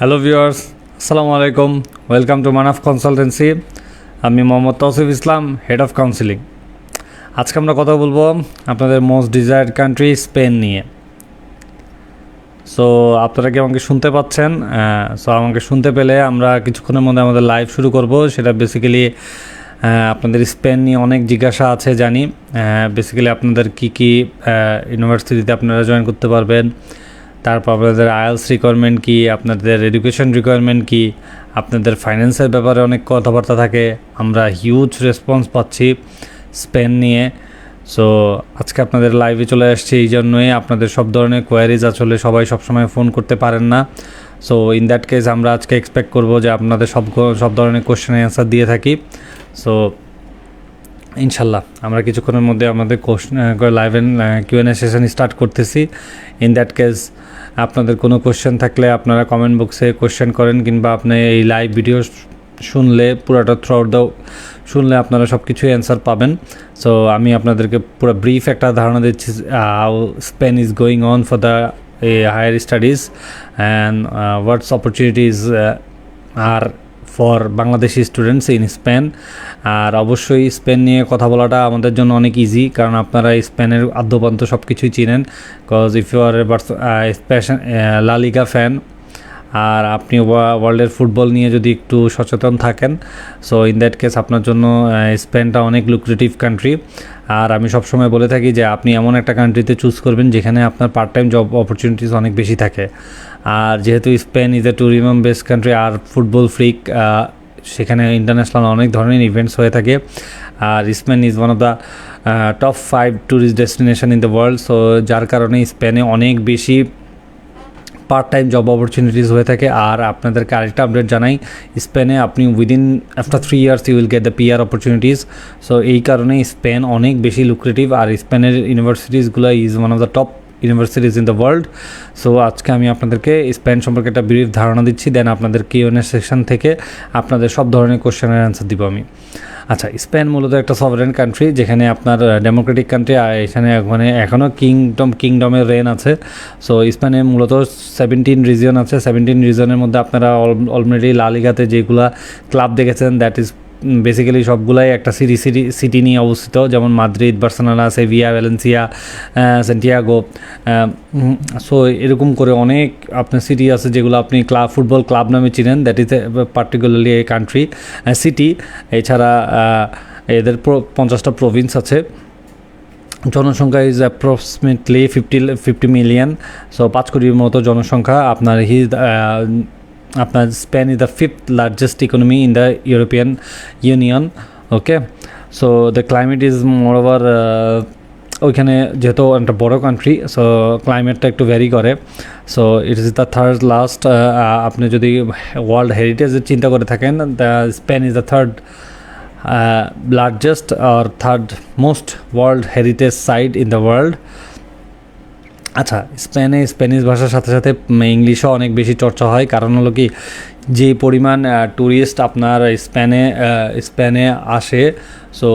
Hello viewers আসসালামু আলাইকুম welcome to Manaf consultancy আমি Mohammad Tousif Islam head of counselling আজকে আমরা কথা বলব আপনাদের মোস্ট ডিজায়ার্ড কান্ট্রি স্পেন নিয়ে। সো আপনারা কি আমাকে শুনতে পাচ্ছেন? সো আমাকে শুনতে পেলে আমরা কিছুক্ষণের মধ্যে আমাদের লাইভ শুরু করব। সেটা বেসিক্যালি আপনাদের স্পেন নিয়ে অনেক জিজ্ঞাসা আছে, জানি। বেসিক্যালি আপনাদের কি কি ইউনিভার্সিটিতে আপনারা জয়েন করতে পারবেন। তারপর আপনাদের আয়েলস রিকোয়ারমেন্ট কী, আপনাদের এডুকেশন রিকোয়ারমেন্ট কী, আপনাদের ফাইন্যান্সের ব্যাপারে অনেক কথাবার্তা থাকে, আমরা হিউজ রেসপন্স পাচ্ছি স্পেন নিয়ে। সো আজকে আপনাদের লাইভে চলে আসছি এই জন্যই, আপনাদের সব ধরনের কোয়ারিজ আসলে সবাই সবসময় ফোন করতে পারেন না। সো ইন দ্যাট কেস আমরা আজকে এক্সপেক্ট করব যে আপনাদের সব সব ধরনের কোশ্চেনের অ্যান্সার দিয়ে থাকি। সো ইনশাল্লাহ, আমরা কিছুক্ষণের মধ্যে আমাদের question live and QnA session start করতেছি। ইন দ্যাট কেস আপনাদের কোনো কোশ্চেন থাকলে আপনারা কমেন্ট বক্সে কোশ্চেন করেন কিংবা আপনি এই লাইভ ভিডিও শুনলে, পুরোটা থ্রু আউট দাও, শুনলে আপনারা সব কিছুই অ্যান্সার পাবেন। সো আমি আপনাদেরকে পুরো ব্রিফ একটা ধারণা দিচ্ছি how Spain is going on for the higher studies and what's opportunities are for Bangladeshi students in Spain. আর অবশ্যই স্পেন নিয়ে কথা বলাটা আমাদের জন্য অনেক ইজি কারণ আপনারা স্পেনের আদ্যপান্ত সব কিছুই চিনেন because if you are Spanish LaLiga fan আর আপনি ওয়ার্ল্ডের ফুটবল নিয়ে যদি একটু সচেতন থাকেন সো ইন দ্যাট কেস আপনার জন্য স্পেনটা অনেক লুক্রেটিভ কান্ট্রি আর আমি সবসময় বলে থাকি যে আপনি এমন একটা কান্ট্রিতে চুজ করবেন যেখানে আপনার পার্ট টাইম জব অপরচুনিটিস অনেক বেশি থাকে। আর যেহেতু Spain is a tourism best country R football freak সেখানে ইন্টারন্যাশনাল অনেক ধরনের ইভেন্টস হয়ে থাকে। আর Spain is one of the top five tourist destination in the world so যার কারণে স্পেনে অনেক বেশি পার্ট টাইম জব অপরচুনিটিস হয়ে থাকে। আর আপনাদেরকে আরেকটা আপডেট জানাই স্পেনে আপনি within after three years you will get the PR opportunities so এই কারণে স্পেন অনেক বেশি লুক্রেটিভ আর স্পেনের ইউনিভার্সিটিসগুলো is one of the top universities in the world so আজকে আমি আপনাদেরকে স্পেন সম্পর্কে একটা ব্রিফ ধারণা দিচ্ছি দেন আপনাদের কিউএনএ সেকশন থেকে আপনাদের সব ধরনের কোশ্চেনের অ্যান্সার দিব আমি। আচ্ছা স্পেন মূলত একটা সভারেন কান্ট্রি যেখানে আপনার ডেমোক্রেটিক কান্ট্রি এখানে মানে এখনও কিংডম কিংডমের রেন আছে। সো স্পেনে মূলত সেভেন্টিন রিজন আছে। সেভেন্টিন রিজনের মধ্যে আপনারা অলরেডি লালিগাতে যেগুলা ক্লাব দেখেছেন দ্যাট ইজ বেসিক্যালি সবগুলাই একটা সিটি সিটি সিটি নিয়ে অবস্থিত। যেমন Madrid, Barcelona, Sevilla, Valencia Santiago so এরকম করে অনেক আপনার সিটি আছে যেগুলো আপনি ক্লাব ফুটবল ক্লাব নামে চিনেন। That is particularly a country city এছাড়া এদের পঞ্চাশটা প্রভিন্স আছে। জনসংখ্যা is approximately fifty fifty million so পাঁচ কোটির মতো জনসংখ্যা। আপনার হি আপনার Spain is the fifth largest economy in the European Union okay so the climate is more over ওইখানে যেহেতু একটা বড় কান্ট্রি সো ক্লাইমেটটা একটু ভ্যারি করে। So it is the third last আপনি যদি ওয়ার্ল্ড হেরিটেজের চিন্তা করে থাকেন the Spain is the third largest R third most world heritage site in the world আচ্ছা স্পেনে স্প্যানিশ ভাষার সাথে সাথে ইংলিশও অনেক বেশি চর্চা হয়। কারণ হলো কি, যে পরিমাণ ট্যুরিস্ট আপনার স্পেনে স্পেনে আসে সো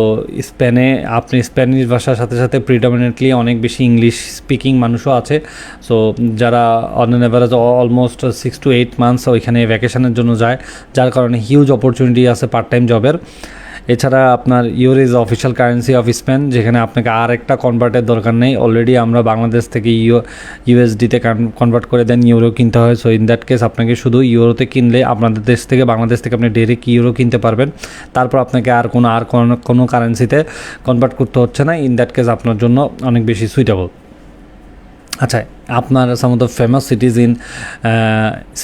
স্পেনে আপনি স্প্যানিশ ভাষার সাথে সাথে প্রিডমিনেন্টলি অনেক বেশি ইংলিশ স্পিকিং মানুষও আছে। সো যারা on an average almost six to eight months ওইখানে ভ্যাকেশনের জন্য যায়, যার কারণে হিউজ অপরচুনিটি আছে পার্ট টাইম জবের এছাড়া আপনার euro is official currency of Spain যেখানে আপনাকে আর একটা কনভার্টের দরকার নেই। অলরেডি আমরা বাংলাদেশ থেকে ইউ ইউএসডিতে কনভার্ট করে দেন ইউরো কিনতে হয়। সো ইন দ্যাট কেস আপনাকে শুধু ইউরোতে কিনলে আপনাদের দেশ থেকে, বাংলাদেশ থেকে আপনি ডাইরেক্ট ইউরো কিনতে পারবেন। তারপর আপনাকে আর কোনো আর কোনো কোনো কারেন্সিতে কনভার্ট করতে হচ্ছে না। ইন দ্যাট কেস আপনার জন্য অনেক বেশি সুইটেবল আচ্ছা আপনার some the famous cities in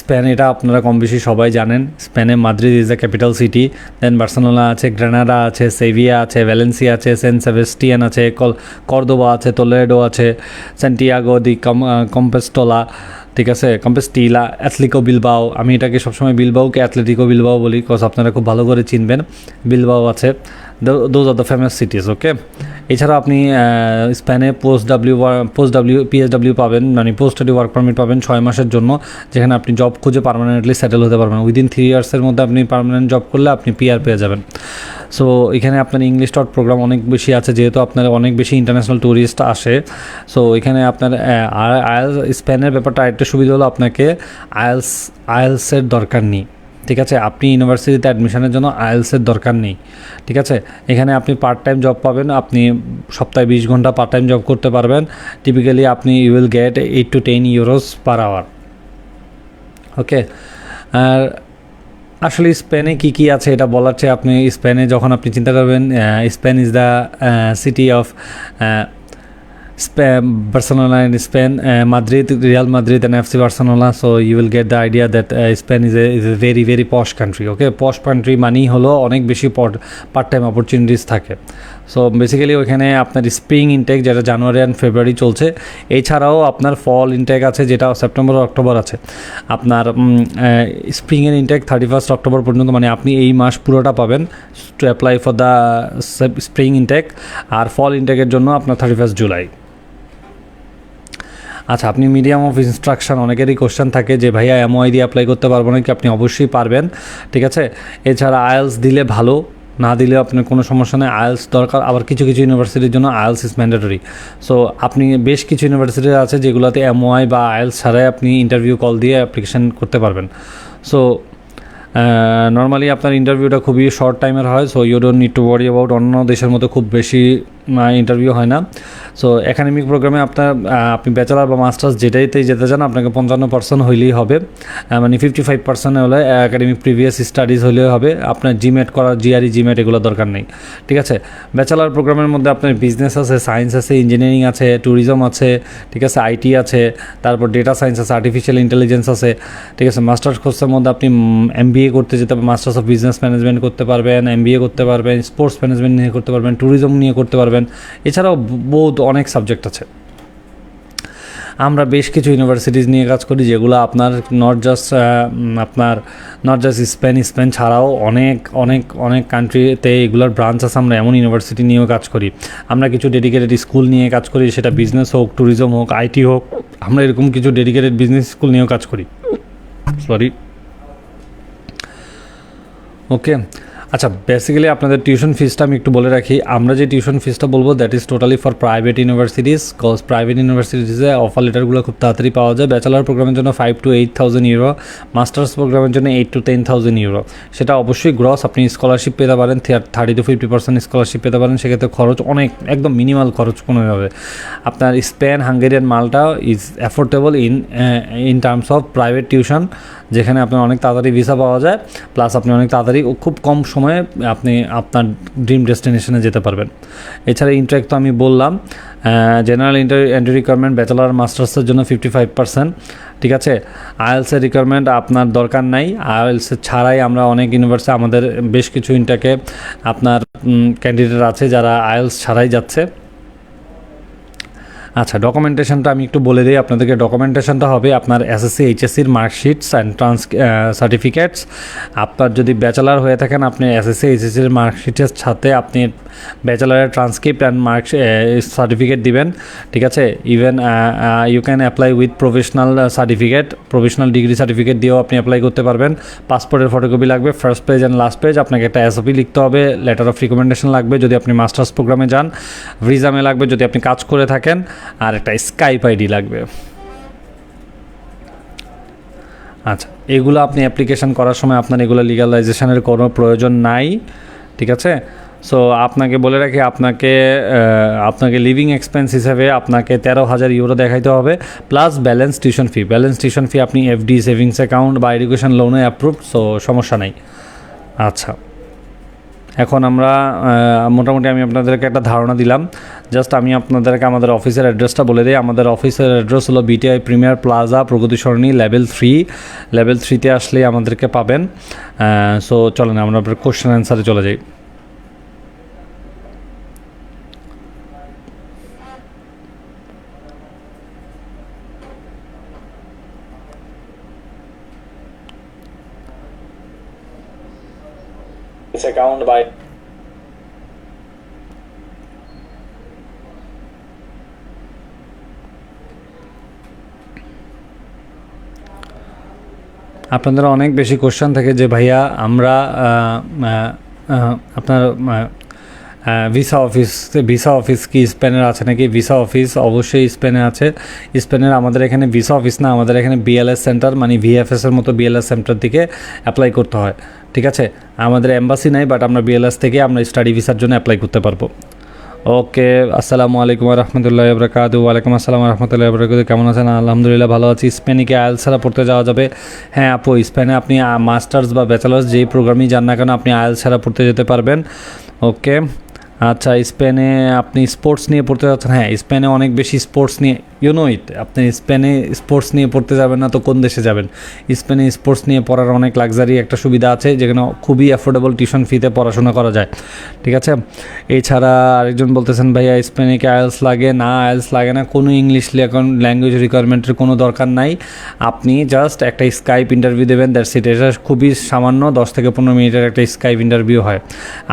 Spain এটা আপনারা কম বেশি সবাই জানেন। স্পেনে Madrid is the capital city then Barcelona আছে গ্রেনাডা আছে সেভিয়া আছে ভ্যালেন্সিয়া আছে সেন্ট সেভেস্টিয়ান আছে কল কর্দোবা আছে তোলেডো আছে সেন্টিয়াগো দি কম কম্পেস্টোলা ঠিক আছে কম্পেস্টিলা অ্যাথলিকো বিলবাও আমি এটাকে সবসময় বিলবাওকে অ্যাথলেটিকো বিলবাও বলি বিকজ আপনারা খুব ভালো করে চিনবেন। বিলবাও আছে। Those are the famous cities okay এছাড়া আপনি স্পেনে post W post W PSW পাবেন মানে পোস্ট স্টাডি ওয়ার্ক পারমিট পাবেন ছয় মাসের জন্য, যেখানে আপনি জব খুঁজে পারমানেন্টলি সেটেল হতে পারবেন। উইদিন থ্রি ইয়ার্সের মধ্যে আপনি পারমানেন্ট জব করলে আপনি পিআর পেয়ে যাবেন। সো এখানে আপনার ইংলিশ টট প্রোগ্রাম অনেক বেশি আছে, যেহেতু আপনার অনেক বেশি ইন্টারন্যাশনাল ট্যুরিস্ট আসে। সো এখানে আপনার আয়ালস, স্পেনের ব্যাপারটা আরেকটা সুবিধা হলো আপনাকে আয়ালস, আয়ালসের দরকার নেই। ঠিক আছে, আপনি ইউনিভার্সিটিতে অ্যাডমিশনের জন্য আইএলসের দরকার নেই, ঠিক আছে? এখানে আপনি পার্ট টাইম জব পাবেন, আপনি সপ্তাহে বিশ ঘণ্টা পার্ট টাইম জব করতে পারবেন। টিপিক্যালি আপনি you will get eight to ten euros per hour okay আর আসলে স্পেনে কী কী আছে এটা বলার চেয়ে আপনি স্পেনে যখন আপনি চিন্তা করবেন Spain is the city of Barcelona in Spain, uh, Madrid, Real Madrid, and FC Barcelona. So you will get the idea that uh, Spain is a, is a very very posh country. Okay, posh মানেই হলো অনেক বেশি part time opportunities থাকে so basically ওইখানে আপনার spring intake যেটা জানুয়ারি and ফেব্রুয়ারি চলছে এছাড়াও আপনার ফল ইনটেক আছে যেটা সেপ্টেম্বর অক্টোবর আছে আপনার স্প্রিংয়ের ইনটেক থার্টি ফার্স্ট অক্টোবর পর্যন্ত মানে আপনি এই মাস পুরোটা পাবেন to apply for the spring intake R fall ইনটেকের জন্য আপনার থার্টি ফার্স্ট জুলাই আচ্ছা আপনি মিডিয়াম অফ ইনস্ট্রাকশন অনেকেরই কোশ্চেন থাকে যে, ভাইয়া এমওয়াই দিয়ে অ্যাপ্লাই করতে পারব নাকি? আপনি অবশ্যই পারবেন, ঠিক আছে? এছাড়া আয়েলস দিলে ভালো, না দিলে আপনার কোনো সমস্যা নেই। আয়েলস দরকার, আবার কিছু কিছু ইউনিভার্সিটির জন্য আয়েলস ইজ ম্যান্ডেটরি সো আপনি বেশ কিছু ইউনিভার্সিটি আছে যেগুলোতে এমওআই বা আয়েলস ছাড়াই আপনি ইন্টারভিউ কল দিয়ে অ্যাপ্লিকেশান করতে পারবেন। সো নর্মালি আপনার ইন্টারভিউটা খুবই শর্ট টাইমের হয় so you don't need to worry about অন্য দেশের মতো খুব বেশি ইন্টারভিউ হয় না। সো একাডেমিক প্রোগ্রামে আপনার আপনি ব্যাচেলার বা মাস্টার্স যেটাইতেই যেতে চান, আপনাকে পঞ্চান্ন পার্সেন্ট হইলেই হবে। মানে ফিফটি ফাইভ পার্সেন্ট হলে একাডেমিক প্রিভিয়াস স্টাডিজ হলেও হবে। আপনার জিমেট করা জিআরই জিমেট এগুলো দরকার নেই। ঠিক আছে? ব্যাচেলার প্রোগ্রামের মধ্যে আপনার বিজনেস আছে সায়েন্স আছে ইঞ্জিনিয়ারিং আছে ট্যুরিজম আছে, ঠিক আছে? আইটি আছে, তারপর ডেটা সায়েন্স আছে আর্টিফিশিয়াল ইন্টেলিজেন্স আছে, ঠিক আছে? মাস্টার্স কোর্সের মধ্যে আপনি এম করতে যেতে মাস্টার্স অফ বিজনেস ম্যানেজমেন্ট করতে পারবেন এম করতে পারবেন স্পোর্টস ম্যানেজমেন্ট নিয়ে করতে পারবেন ট্যুরিজম নিয়ে করতে পারবেন, এছাড়াও বহুত অনেক সাবজেক্ট আছে। আমরা বেশ কিছু ইউনিভার্সিটিজ নিয়ে কাজ করি, যেগুলো আপনার নট জাস্ট আপনার নট জাস্ট স্পেন স্পেন ছাড়াও অনেক অনেক অনেক কান্ট্রিতে এগুলোর ব্রাঞ্চ আছে। আমরা এমন ইউনিভার্সিটি নিয়েও কাজ করি। আমরা কিছু ডেডিকেটেড স্কুল নিয়ে কাজ করি, সেটা বিজনেস হোক ট্যুরিজম হোক আইটি হোক, আমরা এরকম কিছু ডেডিকেটেড বিজনেস স্কুল নিয়েও কাজ করি। সরি ওকে আচ্ছা বেসিক্যালি আপনাদের টিউশন ফিসটা আমি একটু বলে রাখি। আমরা যে টিউশন ফিসটা বলব that is totally for private universities cause private ইউনিভার্সিটিসে offer লেটারগুলো খুব তাড়াতাড়ি পাওয়া যায়। ব্যাচেলার প্রোগ্রামের জন্য five to eight thousand euro masters প্রোগ্রামের জন্য eight to ten thousand euro সেটা অবশ্যই গ্রস আপনি স্কলারশিপ পেতে পারেন thirty to fifty percent scholarship পেতে পারেন। সেক্ষেত্রে খরচ অনেক, একদম মিনিমাল খরচ কমে যাবে আপনার Spain Hungarian Malta is affordable in in terms of private tuition যেখানে আপনার অনেক তাড়াতাড়ি ভিসা পাওয়া যায়। প্লাস আপনি অনেক তাড়াতাড়ি খুব কম সময়ে আপনি আপনার ড্রিম ডেস্টিনেশনে যেতে পারবেন। এছাড়া ইন্টারেক তো আমি বললাম general inter entry requirement bachelor মাস্টার্সের জন্য ফিফটি ফাইভ পার্সেন্ট ঠিক আছে? আইএলসের রিকোয়ারমেন্ট আপনার দরকার নাই। আইএলস ছাড়াই আমরা অনেক ইউনিভার্সিটি আমাদের বেশ কিছু ইন্টাকে আপনার ক্যান্ডিডেট আছে যারা আইএলস ছাড়াই যাচ্ছে। আচ্ছা ডকুমেন্টেশনটা আমি একটু বলে দিই আপনাদেরকে। ডকুমেন্টেশনটা হবে আপনার এসএসসি এইচএসসির মার্কশিটস অ্যান্ড ট্রান্স সার্টিফিকেটস আপনার যদি ব্যাচেলার হয়ে থাকেন, আপনি এসএসসি এইচএসসির মার্কশিটের সাথে আপনি ব্যাচেলারের ট্রান্সক্রিপ্ট অ্যান্ড মার্ক সার্টিফিকেট দিবেন, ঠিক আছে? Even you can apply with professional certificate professional degree certificate দিয়েও আপনি অ্যাপ্লাই করতে পারবেন। পাসপোর্টের ফটোকপি লাগবে first page and last page আপনাকে একটা এসওপি লিখতে হবে লেটার অফ রিকমেন্ডেশন লাগবে যদি আপনি মাস্টার্স প্রোগ্রামে যান। ভিজামে লাগবে যদি আপনি কাজ করে থাকেন। আর একটা স্কাইপ আইডি লাগবে। আচ্ছা এগুলো আপনি অ্যাপ্লিকেশন করার সময় আপনার এগুলো লিগালাইজেশনের কোনো প্রয়োজন নাই, ঠিক আছে? সো আপনাকে বলে রাখি, আপনাকে আপনাকে লিভিং এক্সপেন্স হিসাবে আপনাকে তেরো হাজার ইউরো দেখাইতে হবে plus balance tuition fee balance tuition fee আপনি এফডি সেভিংস অ্যাকাউন্ট বা এডুকেশন লোনে অ্যাপ্রুভ সো সমস্যা নাই। আচ্ছা। এখন আমরা মোটামুটি আমি আপনাদেরকে একটা ধারণা দিলাম। জাস্ট আমি আপনাদেরকে আমাদের অফিসের অ্যাড্রেসটা বলে দিই। আমাদের অফিসের অ্যাড্রেস হলো বিটিআই প্রিমিয়ার প্লাজা প্রগতি সরণি লেভেল থ্রি লেভেল থ্রিতে আসলেই আমাদেরকে পাবেন। সো চলেন আমরা কোশ্চেন অ্যান্সারে চলে যাই। It's account by আপনাদের অনেক বেশি কোশ্চেন থাকে যে, ভাইয়া, আমরা আপনার ভিসা অফিস ভিসা অফিস কি স্পেনের আছে নাকি? ভিসা অফিস অবশ্যই স্পেনে আছে। স্পেনের আমাদের এখানে ভিসা অফিস না, আমাদের এখানে বিএলএস সেন্টার মানে ভিএফএস এর মতো বিএলএস সেন্টার দিকে অ্যাপ্লাই করতে হয়। ঠিক আছে? আমাদের এম্বাসি নাই বাট আমরা বিএলএস থেকে আমরা স্টাডি ভিসার জন্য অ্যাপ্লাই করতে পারব। ওকে আসসালামু আলাইকুম রহমতুল্লাহ বরকাত ওয়ালাইকুম আসসালাম রহমতুল্লাহ বরকাত কেমন আছেন? আলহামদুলিল্লাহ ভালো আছি। স্পেনে কি আয়েলস ছাড়া পড়তে যাওয়া যাবে? হ্যাঁ আপু স্পেনে আপনি মাস্টার্স বা ব্যাচেলার্স যেই প্রোগ্রামই যান না কেন, আপনি আয়েলস ছাড়া পড়তে যেতে পারবেন। ওকে আচ্ছা স্পেনে আপনি স্পোর্টস নিয়ে পড়তে যাচ্ছেন? হ্যাঁ স্পেনে অনেক বেশি স্পোর্টস নিয়ে ইউ নো ইট আপনি স্পেনে স্পোর্টস নিয়ে পড়তে যাবেন না তো কোন দেশে যাবেন? স্পেনে স্পোর্টস নিয়ে পড়ার অনেক লাক্সারি একটা সুবিধা আছে, যেখানে খুবই অ্যাফোর্ডেবল টিউশন ফিতে পড়াশোনা করা যায়। ঠিক আছে? এছাড়া আরেকজন বলতেছেন, ভাইয়া, স্পেনে কি আয়েলস লাগে? না আয়েলস লাগে না। কোনো ইংলিশ ল্যাঙ্গুয়েজ রিকোয়ারমেন্টের কোনো দরকার নাই। আপনি জাস্ট একটা স্কাইপ ইন্টারভিউ দেবেন দ্যাটস ইট এটা খুবই সামান্য, দশ থেকে পনেরো মিনিটের একটা স্কাইপ ইন্টারভিউ হয়।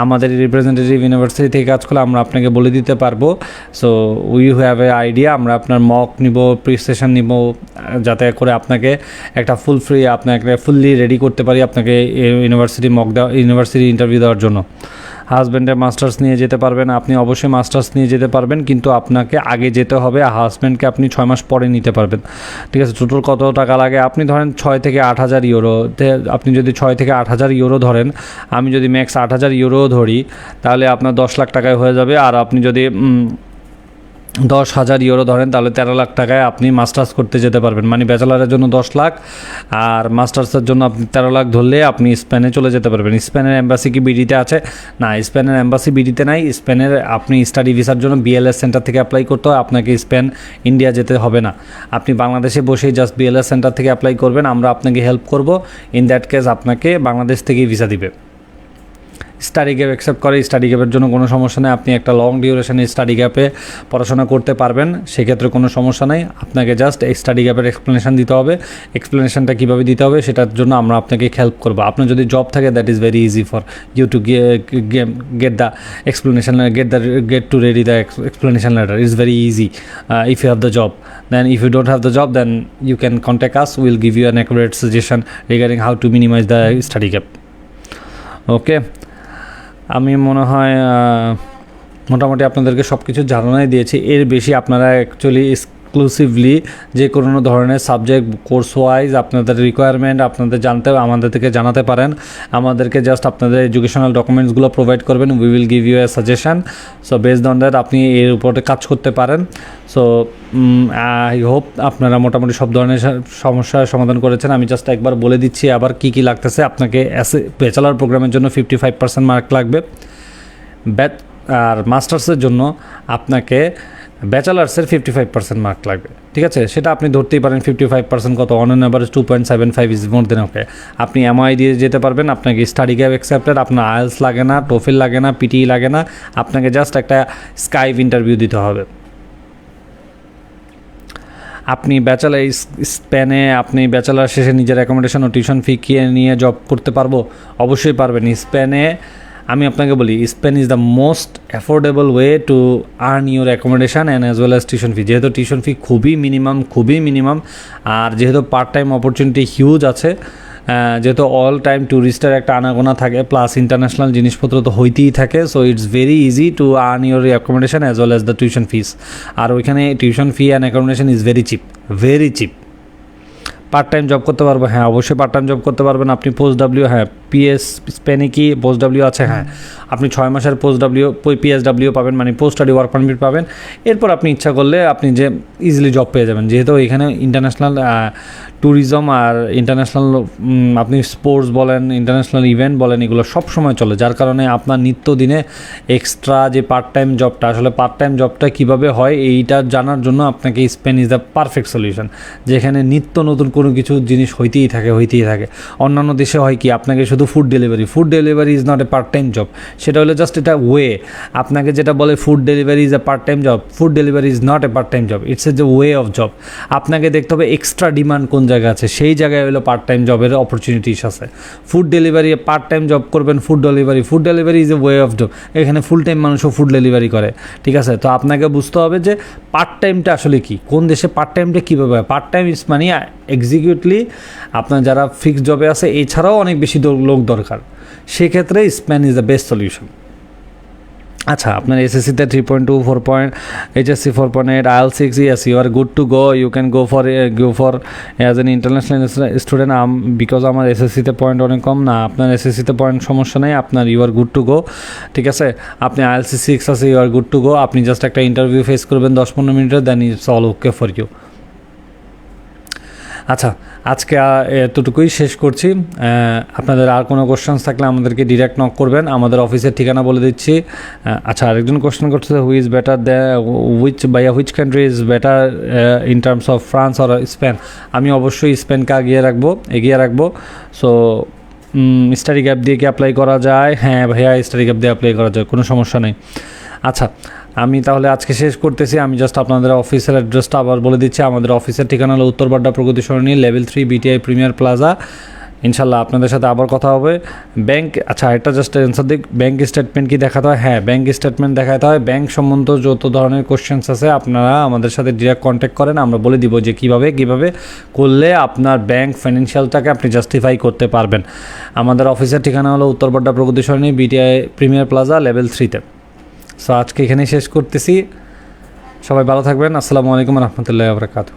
আমাদের রিপ্রেজেন্টেটিভ ইউনিভার্সিটি থেকে কাজ করলে আমরা আপনাকে বলে দিতে পারব। So we have a idea আমরা আপনার মক নিব প্রি নিব যাতে করে আপনাকে একটা ফুল ফ্রি আপনাকে ফুললি রেডি করতে পারি আপনাকে ইউনিভার্সিটি মক দেওয়া ইউনিভার্সিটি ইন্টারভিউ দেওয়ার জন্য। হাজব্যান্ডের মাস্টার্স নিয়ে যেতে পারবেন, আপনি অবশ্যই মাস্টার্স নিয়ে যেতে পারবেন, কিন্তু আপনাকে আগে যেতে হবে হাজব্যান্ডকে আপনি ছয় মাস পরে নিতে পারবেন। ঠিক আছে টোটাল কত টাকা লাগে? আপনি ধরেন ছয় থেকে আট হাজার ইউরোতে আপনি যদি ছয় থেকে আট হাজার ইউরো ধরেন, আমি যদি ম্যাক্স আট হাজার ইউরো ধরি, তাহলে আপনার দশ লাখ টাকায় হয়ে যাবে, আর আপনি যদি দশ হাজার ইউরো ধরেন, তাহলে তেরো লাখ টাকায় আপনি মাস্টার্স করতে যেতে পারবেন। মানে ব্যাচেলারের জন্য দশ লাখ, আর মাস্টার্সের জন্য আপনি তেরো লাখ ধরলে আপনি স্পেনে চলে যেতে পারবেন। স্পেনের এম্বাসি কি বিডিতে আছে? না স্পেনের এম্বাসি বিডিতে নাই। স্পেনের আপনি স্টাডি ভিসার জন্য বিএলএস সেন্টার থেকে অ্যাপ্লাই করতে হয়। আপনাকে স্পেন ইন্ডিয়া যেতে হবে না। আপনি বাংলাদেশে বসেই জাস্ট বিএলএস সেন্টার থেকে অ্যাপ্লাই করবেন। আমরা আপনাকে হেল্প করব। ইন দ্যাট কেস আপনাকে বাংলাদেশ থেকেই ভিসা দিবে। স্টাডি গ্যাপ অ্যাকসেপ্ট করে স্টাডি গ্যাপের জন্য কোনো সমস্যা নেই। আপনি একটা লং ডিউরেশনে স্টাডি গ্যাপে পড়াশোনা করতে পারবেন, সেক্ষেত্রে কোনো সমস্যা নেই। আপনাকে জাস্ট এই স্টাডি গ্যাপের এক্সপ্লেনেশন দিতে হবে। এক্সপ্লেনেশনটা কীভাবে দিতে হবে সেটার জন্য আমরা আপনাকে হেল্প করব। আপনার যদি জব থাকে that is very easy for you to game get the explanation get the get to ready the explanation letter is very easy if you have the job then if you don't have the job then you can contact us. Will give you an accurate suggestion regarding how to minimize the study gap. Okay আমি মনে হয় মোটামুটি আপনাদেরকে সব কিছু জানানাই দিয়েছি। এর বেশি আপনারা অ্যাকচুয়ালি এক্সক্লুসিভলি যে কোনো ধরনের সাবজেক্ট কোর্স ওয়াইজ আপনাদের রিকোয়ারমেন্ট আপনাদের জানতে, আমাদের থেকে জানাতে পারেন। আমাদেরকে জাস্ট আপনাদের এডুকেশনাল ডকুমেন্টসগুলো প্রোভাইড করবেন। We will give you a suggestion so based on that আপনি এর উপরে কাজ করতে পারেন। সো আই হোপ আপনারা মোটামুটি সব ধরনের সমস্যার সমাধান করেছেন। আমি জাস্ট একবার বলে দিচ্ছি আবার কি কি লাগতেছে। আপনাকে অ্যাসে ব্যাচেলার প্রোগ্রামের জন্য ফিফটি ফাইভ পার্সেন্ট মার্ক লাগবে। ব্যাচ আর মাস্টার্সের জন্য আপনাকে ব্যাচেলার্সের ফিফটি ফাইভ পার্সেন্ট মার্ক লাগবে। ঠিক আছে? সেটা আপনি ধরতেই পারেন ফিফটি ফাইভ পার্সেন্ট কত on an average two point seven five is more than okay আপনি এমআই দিয়ে যেতে পারবেন, আপনাকে স্টাডি গ্যাপ অ্যাকসেপ্টেড আপনার আয়েলস লাগে না টোফিল লাগে না পিটি লাগে না, আপনাকে জাস্ট একটা স্কাইভ ইন্টারভিউ দিতে হবে। আপনি ব্যাচেলার স্পেনে আপনি ব্যাচেলার শেষে নিজের অ্যাকোমোডেশন ও টিউশন ফি কিয়ে নিয়ে জব করতে পারব? অবশ্যই পারবেন। স্পেনে আমি আপনাকে বলি Spain is the most affordable way to earn your accommodation and as well as tuition fee যেহেতু টিউশন ফি খুবই মিনিমাম খুবই মিনিমাম আর যেহেতু পার্ট টাইম অপরচুনিটি হিউজ আছে যেহেতু অল টাইম ট্যুরিস্টের একটা আনাগোনা থাকে প্লাস ইন্টারন্যাশনাল জিনিসপত্র তো হইতেই থাকে so it's very easy to earn your accommodation as well as the tuition fees আর ওইখানে tuition fee and accommodation is very cheap very cheap part time job করতে পারব হ্যাঁ অবশ্যই পার্ট টাইম জব করতে পারবেন, আপনি পোস্ট ডাব্লিউ হ্যাঁ PS স্পেনে কি পোস্ট ডাব্লিউ আছে? হ্যাঁ। আপনি ছয় মাসের পোস্ট ডাব্লিউ পিএস ডাব্লিউ পাবেন মানে পোস্ট স্টাডি ওয়ার্ক পারমিট পাবেন। এরপর আপনি ইচ্ছা করলে আপনি যে ইজিলি জব পেয়ে যাবেন। যেহেতু এখানে ইন্টারন্যাশনাল ট্যুরিজম আর ইন্টারন্যাশনাল আপনি স্পোর্টস বলেন ইন্টারন্যাশনাল ইভেন্ট বলেন, এগুলো সব সময় চলে। যার কারণে আপনার নিত্যদিনে এক্সট্রা যে পার্ট টাইম জবটা আসলে পার্ট টাইম জবটা কীভাবে হয়, এইটা জানার জন্য আপনাকে Spain is the perfect solution যেখানে নিত্য নতুন কোনো কিছু জিনিস হইতেই থাকে হইতেই থাকে। অন্যান্য দেশে হয় কি, আপনাকে শুধু food delivery food delivery is not a part time job সেটা হলো জাস্ট এটা ওয়ে আপনাকে যেটা বলে food delivery is a part time job food delivery is not a part time job it's a যে ওয়ে অফ জব আপনাকে দেখতে হবে এক্সট্রা ডিমান্ড কোন জায়গায় আছে, সেই জায়গায় হলো পার্ট টাইম জবের অপরচুনিটিস আছে। Food delivery part time job করবেন food delivery food delivery is a way of job এখানে ফুল টাইম মানুষও ফুড ডেলিভারি করে, ঠিক আছে? তো আপনাকে বুঝতে হবে যে পার্ট টাইমটা আসলে কি, কোন দেশে পার্ট টাইমটা কীভাবে হয়? পার্ট টাইম ইস মানে এক্সিকিউটলি আপনার যারা ফিক্সড জবে আছে, এছাড়াও অনেক বেশি দ- লোক দরকার। সেক্ষেত্রে Spain is the best solution আচ্ছা আপনার এসএসসিতে three point two four point HSC four point eight IL six yes you are good to go you can go for go for as an international student um because আমার এসএসসিতে point অনেক কম, না, আপনার এসএসসিতে point সমস্যা নেই, আপনার you are good to go ঠিক আছে? আপনি আইএলসি সিক্স আছে you are good to go আপনি জাস্ট একটা ইন্টারভিউ ফেস করবেন দশ পনেরো মিনিটের then it's all okay for you আচ্ছা আজকে এতটুকুই শেষ করছি। আপনাদের আর কোনো কোশ্চেন্স থাকলে আমাদেরকে ডিরেক্ট নক করবেন। আমাদের অফিসের ঠিকানা বলে দিচ্ছি। আচ্ছা আরেকজন কোশ্চেন করছে which is better the which বাইয়া which country is better in terms of France or Spain আমি অবশ্যই স্পেনকে এগিয়ে রাখব এগিয়ে রাখব। সো স্টাডি গ্যাপ দিয়ে কি অ্যাপ্লাই করা যায়? হ্যাঁ ভাইয়া স্টাডি গ্যাপ দিয়ে অ্যাপ্লাই করা যায়, কোনো সমস্যা নেই। আচ্ছা আমি তাহলে আজকে শেষ করতেছি। আমি জাস্ট আপনাদের অফিসের অ্যাড্রেসটা আবার বলে দিচ্ছি। আমাদের অফিসের ঠিকানা হলো Uttar Badda Pragati Sarani level three BTI premier plaza ইনশাল্লাহ আপনাদের সাথে আবার কথা হবে। ব্যাংক আচ্ছা এটা জাস্ট অ্যান্সার দিক ব্যাংক স্টেটমেন্ট কি দেখাতে হয়? হ্যাঁ ব্যাংক স্টেটমেন্ট দেখাতে হয়। ব্যাংক সম্বন্ধ যত ধরনের কোশ্চেন্স আছে, আপনারা আমাদের সাথে ডিরেক্ট কন্ট্যাক্ট করেন। আমরা বলে দিব যে কীভাবে কীভাবে করলে আপনার ব্যাংক ফাইন্যান্সিয়ালটাকে আপনি জাস্টিফাই করতে পারবেন। আমাদের অফিসের ঠিকানা হলো Uttar Badda Pragati Sarani BTI premier plaza level থ্রিতে সো আজকে এখানেই শেষ করতেছি। সবাই ভালো থাকবেন। আসসালামু আলাইকুম রহমতুল্লাহ বরকাত